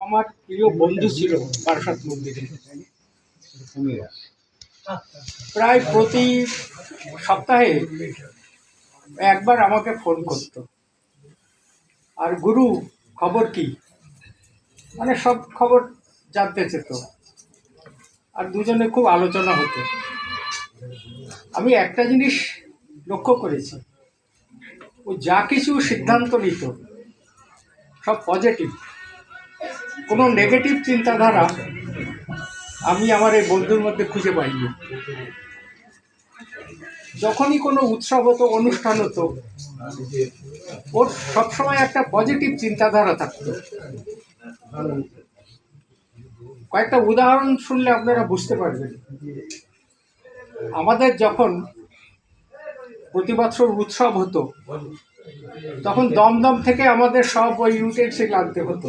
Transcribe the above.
আমার প্রিয় বন্ধু ছিল বারাসাত মন্দিরে। প্রায় প্রতি সপ্তাহে একবার আমাকে ফোন করত। আর গুরু, খবর কি? মানে সব খবর জানতে চেত। আর দুজনে খুব আলোচনা হতো। আমি একটা জিনিস লক্ষ্য করেছি। ও যা কিছু সিদ্ধান্ত নিত, সব পজিটিভ কোনো নেগেটিভ চিন্তাধারা আমি আমার এই বন্ধুর মধ্যে খুঁজে পাইনি। যখনই কোনো উৎসব হতো, অনুষ্ঠান হতো, ওর সবসময় একটা পজিটিভ চিন্তাধারা থাকতো। কয়েকটা উদাহরণ শুনলে আপনারা বুঝতে পারবেন। আমাদের যখন প্রতি বছর উৎসব হতো, তখন দমদম থেকে আমাদের সব ওই ইউটেন্সিল আনতে হতো।